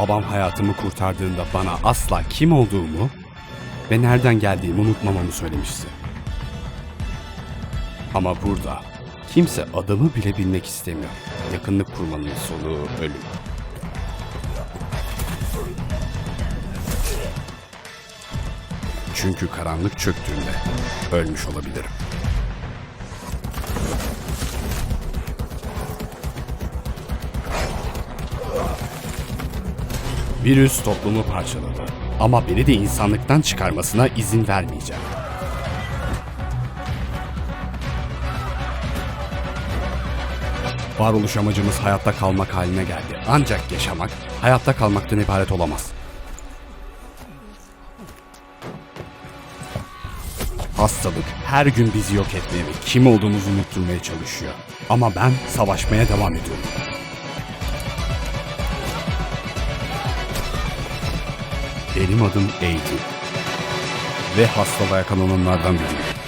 Babam hayatımı kurtardığında bana asla kim olduğumu ve nereden geldiğimi unutmamamı söylemişti. Ama burada kimse adamı bile bilmek istemiyor. Yakınlık kurmanın sonu ölüm. Çünkü karanlık çöktüğünde ölmüş olabilirim. Virüs toplumu parçaladı. Ama beni de insanlıktan çıkarmasına izin vermeyeceğim. Varoluş amacımız hayatta kalmak haline geldi. Ancak yaşamak, hayatta kalmaktan ibaret olamaz. Hastalık her gün bizi yok etmeye ve kim olduğumuzu unutturmaya çalışıyor. Ama ben savaşmaya devam ediyorum. Benim adım Eğitim. Ve hastalığa yakalananlardan biriyim.